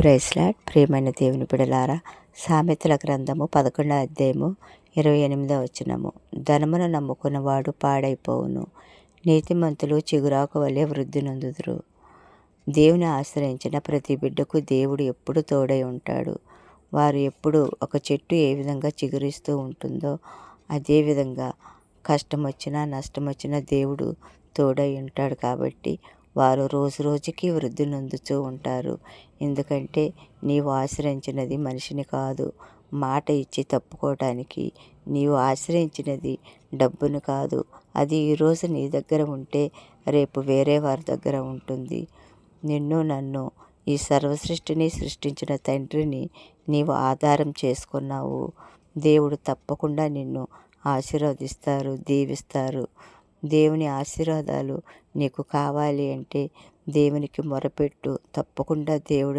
బ్రేస్లాట్ ప్రియమైన దేవుని బిడలారా సామెతల గ్రంథము పదకొండో అధ్యాయము ఇరవై ఎనిమిదో వచనము. ధనమును నమ్ముకున్నవాడు పాడైపోవును. నీతిమంతులు చిగురాకు వలె వృద్ధి నొందుదురు. దేవుని ఆశ్రయించిన ప్రతి బిడ్డకు దేవుడు ఎప్పుడు తోడై ఉంటాడు. వారు ఎప్పుడు ఒక చెట్టు ఏ విధంగా చిగురిస్తూ ఉంటుందో అదేవిధంగా కష్టం వచ్చినా నష్టం వచ్చినా దేవుడు తోడై ఉంటాడు కాబట్టి వారు రోజు రోజుకి వృద్ధి నొందుతూ ఉంటారు. ఎందుకంటే నీవు ఆశ్రయించినది మనిషిని కాదు. మాట ఇచ్చి తప్పుకోవటానికి నీవు ఆశ్రయించినది డబ్బును కాదు. అది ఈరోజు నీ దగ్గర ఉంటే రేపు వేరే వారి దగ్గర ఉంటుంది. నిన్ను నన్ను ఈ సర్వసృష్టిని సృష్టించిన తండ్రిని నీవు ఆధారం చేసుకున్నావు. దేవుడు తప్పకుండా నిన్ను ఆశీర్వదిస్తారు దీవిస్తారు. దేవుని ఆశీర్వాదాలు నీకు కావాలి అంటే దేవునికి మొరపెట్టు. తప్పకుండా దేవుడు